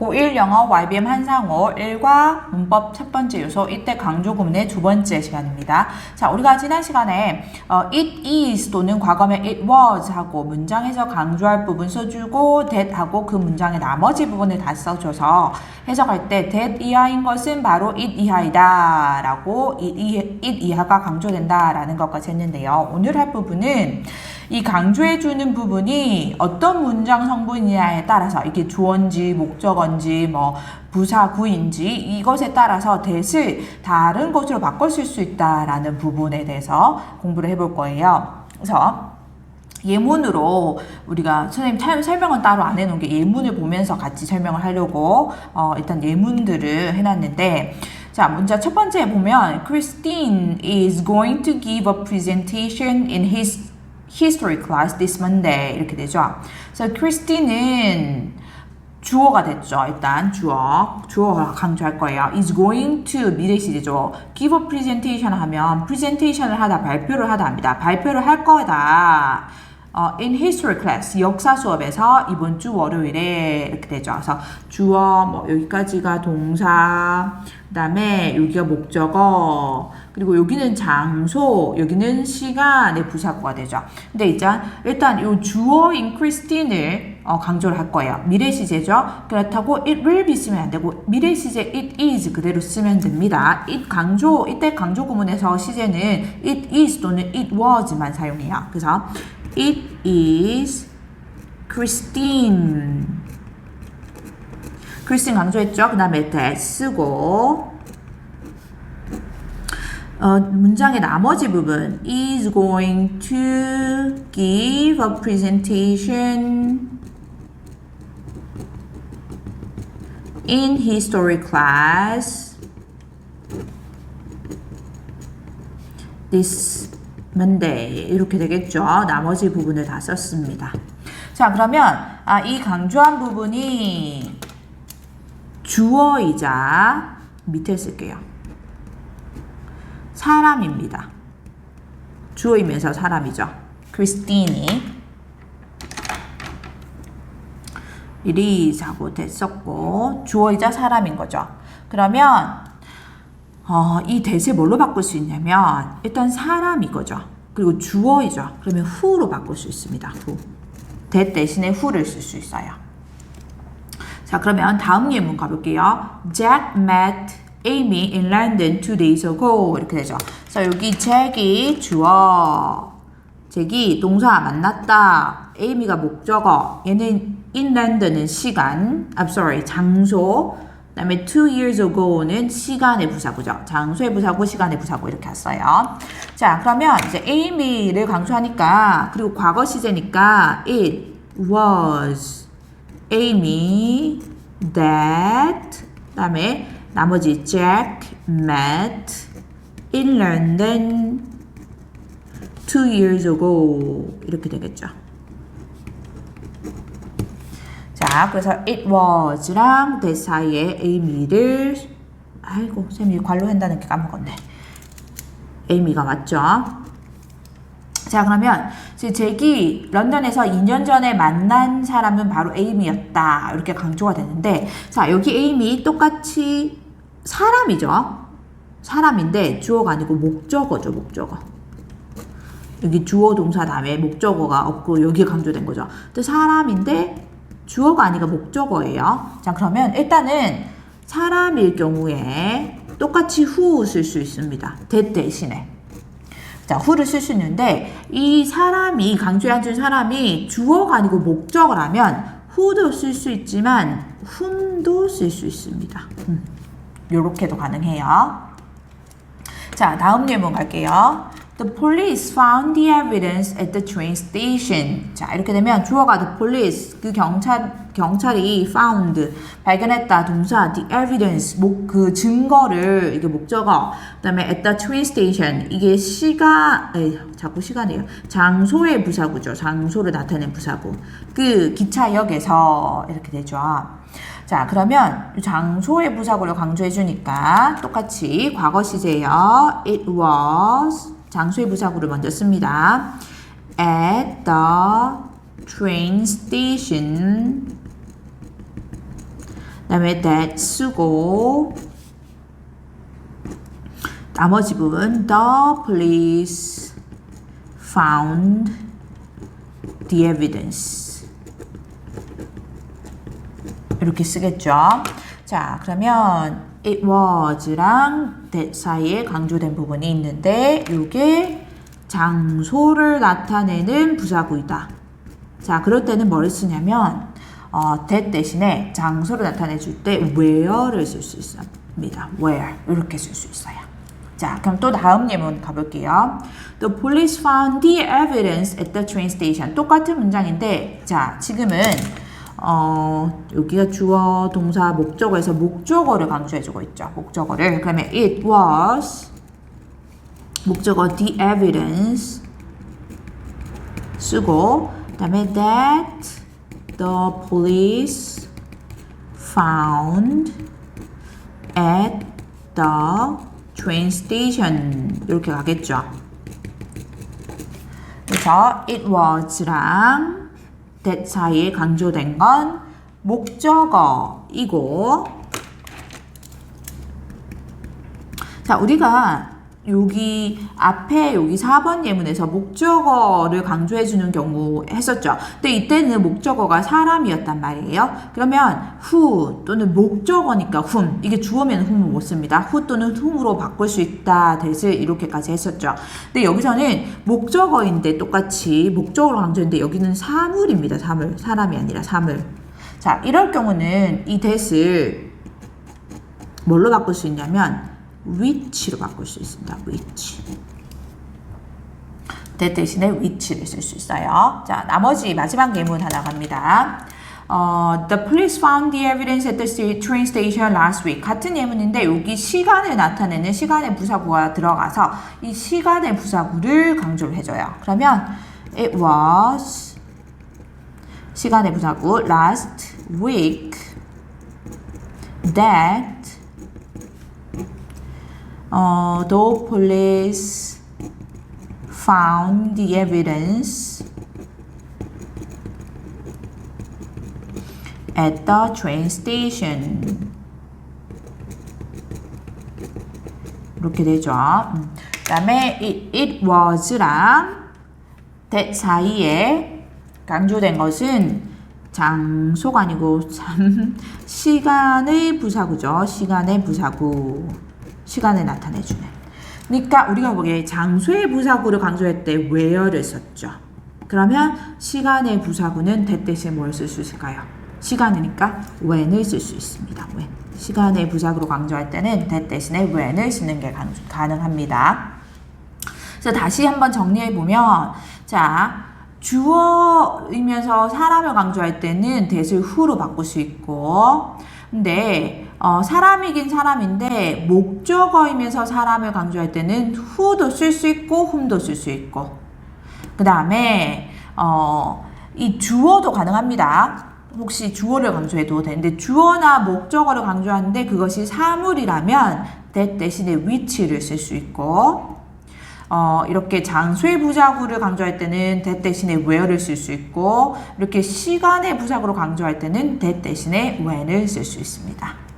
고1 영어 YBM 한상호 1과 문법 첫 번째 요소 이때 강조 구문의 두 번째 시간입니다. 자, 우리가 지난 시간에 어, it is 또는 과거면 it was 하고 문장에서 강조할 부분 써주고 that 하고 그 문장의 나머지 부분을 다 써줘서 해석할 때 that 이하인 것은 바로 it 이하이다 라고 it, 이- it 이하가 강조된다 라는 것까지 했는데요. 오늘 할 부분은 이 강조해주는 부분이 어떤 문장 성분이냐에 따라서 이게 주어인지 목적어인지 뭐 부사구인지 이것에 따라서 대을 다른 것으로 바꿔 쓸 수 있다라는 부분에 대해서 공부를 해볼 거예요. 그래서 예문으로 우리가 선생님 설- 설명은 따로 안 해놓은 게 예문을 보면서 같이 설명을 하려고 어, 일단 예문들을 해놨는데 자 문자 첫 번째 보면 Christine is going to give a presentation in his history class this Monday 이렇게 되죠. 그래서 크리스틴은 주어가 됐죠. 일단 주어. 주어가 강조할 거예요. is going to 미래 시제죠. give a presentation 하면 presentation을 하다 발표를 하다 합니다. 발표를 할 거다. 어, in history class 역사 수업에서 이번 주 월요일에 이렇게 되죠. 그래서 주어 뭐 여기까지가 동사 그다음에 여기가 목적어 그리고 여기는 장소 여기는 시간의 부사구가 되죠. 근데 일단 일단 이 주어인 크리스틴을 어, 강조를 할 거예요. 미래 시제죠. 그렇다고 it will be 쓰면 안 되고 미래 시제 it is 그대로 쓰면 됩니다. it 강조 이때 강조 구문에서 시제는 it is 또는 it was만 사용해요. 그래서 it is Christine 크리스틴 강조했죠. 그 다음에 that 쓰고 어, 문장의 나머지 부분 is going to give a presentation in history class this Monday 이렇게 되겠죠. 나머지 부분을 다 썼습니다. 자 그러면 아, 이 강조한 부분이 주어이자 밑에 쓸게요. 사람입니다. 주어이면서 사람이죠. 크리스틴이 이리 자고 됐었고 주어이자 사람인 거죠. 그러면 어, 이 대세 뭘로 바꿀 수 있냐면 일단 사람이거죠. 그리고 주어이죠. 그러면 who로 바꿀 수 있습니다. who. that 대신에 who를 쓸 수 있어요. 자, 그러면 다음 예문 가볼게요. Jack met Amy in London two days ago. 이렇게 되죠. 그래서 여기 Jack이 주어, 잭이 동사 만났다. Amy가 목적어. 얘는 in London은 시간. I'm sorry, 장소. 그다음에 two years ago는 시간의 부사구죠. 장소의 부사구, 시간의 부사구 이렇게 왔어요. 자, 그러면 이제 Amy를 강조하니까 그리고 과거 시제니까 it was Amy that 그다음에 나머지 Jack met in London two years ago 이렇게 되겠죠. 자, 그래서 it was랑 that 사이에 Amy를 아이고 쌤이 관로 한다는 게 까먹었네. Amy가 맞죠? 자 그러면 잭이 런던에서 2년 전에 만난 사람은 바로 에이미였다 이렇게 강조가 되는데 자 여기 에이미 똑같이 사람이죠 사람인데 주어가 아니고 목적어죠 목적어 여기 주어 동사 다음에 목적어가 없고 여기에 강조된 거죠 근데 사람인데 주어가 아니고 목적어예요 자 그러면 일단은 사람일 경우에 똑같이 who 쓸 수 있습니다 that 대신에 자, who를 쓸 수 있는데 이 사람이 강조해준 사람이 주어가 아니고 목적어라면 who도 쓸 수 있지만 whom도 쓸 수 있습니다. 음, 요렇게도 가능해요. 자, 다음 예문 갈게요. The police found the evidence at the train station. 자, 이렇게 되면 주어가 the police, 그 경찰, 경찰이 found, 발견했다, 동사, the evidence, 목, 그 증거를, 이게 목적어. 그 다음에 at the train station, 이게 시간, 에이, 자꾸 시간이에요. 장소의 부사구죠. 장소를 나타낸 부사구. 그 기차역에서 이렇게 되죠. 자, 그러면 이 장소의 부사구를 강조해 주니까 똑같이 과거 시제요. It was 장소의 부사구를 먼저 씁니다. At the train station 그다음에 that 쓰고 나머지 부분 the police found the evidence 이렇게 쓰겠죠. 자, 그러면 it was랑 that 사이에 강조된 부분이 있는데 이게 장소를 나타내는 부사구이다. 자, 그럴 때는 뭐를 쓰냐면 어, that 대신에 장소를 나타내 줄 때 where를 쓸 수 있습니다. where 이렇게 쓸 수 있어요. 자, 그럼 또 다음 예문 가볼게요. The police found the evidence at the train station. 똑같은 문장인데, 자, 지금은 어, 여기가 주어, 동사, 목적어에서 목적어를 강조해주고 있죠. 목적어를. 그러면 it was 목적어 the evidence 쓰고 그다음에 that the police found at the train station 이렇게 가겠죠. 그래서 it was랑 that 사이에 강조된 건 목적어이고. 자 우리가 여기 앞에 여기 4번 예문에서 목적어를 강조해 주는 경우 했었죠. 근데 이때는 목적어가 사람이었단 말이에요. 그러면 who 또는 목적어니까 whom 이게 주어면 whom 못 씁니다. who 또는 whom으로 바꿀 수 있다. 대을 이렇게까지 했었죠. 근데 여기서는 목적어인데 똑같이 목적어로 강조했는데 여기는 사물입니다. 사물. 사람이 아니라 사물. 자, 이럴 경우는 이 대을 뭘로 바꿀 수 있냐면 which로 바꿀 수 있습니다. which. that 대신에 which를 쓸 수 있어요. 자, 나머지 마지막 예문 하나 갑니다. 어, the police found the evidence at the train station last week. 같은 예문인데 여기 시간을 나타내는 시간의 부사구가 들어가서 이 시간의 부사구를 강조를 해줘요. 그러면 it was 시간의 부사구 last week that 어, the police found the evidence at the train station. 이렇게 되죠. 음. 그 다음에 it, it was랑 that 사이에 강조된 것은 장소가 아니고 참 시간의 부사구죠. 시간의 부사구. 시간을 나타내주는. 그러니까 우리가 보기에 장소의 부사구를 강조할 때 where를 썼죠. 그러면 시간의 부사구는 that 대신에 뭘쓸 수 있을까요? 시간이니까 when을 쓸 수 있습니다. when. 시간의 부사구로 강조할 때는 that 대신에 when을 쓰는 게 가능합니다. 그래서 다시 한번 정리해 보면 자 주어이면서 사람을 강조할 때는 that을 who로 바꿀 수 있고 근데 어, 사람이긴 사람인데 목적어이면서 사람을 강조할 때는 who도 쓸 수 있고 whom도 쓸 수 있고 그 다음에 어, 이 주어도 가능합니다. 혹시 주어를 강조해도 되는데 주어나 목적어를 강조하는데 그것이 사물이라면 that 대신에 which를 쓸 수 있고 어, 이렇게 장소의 부사구를 강조할 때는 that 대신에 where를 쓸 수 있고 이렇게 시간의 부사구로 강조할 때는 that 대신에 when을 쓸 수 있습니다.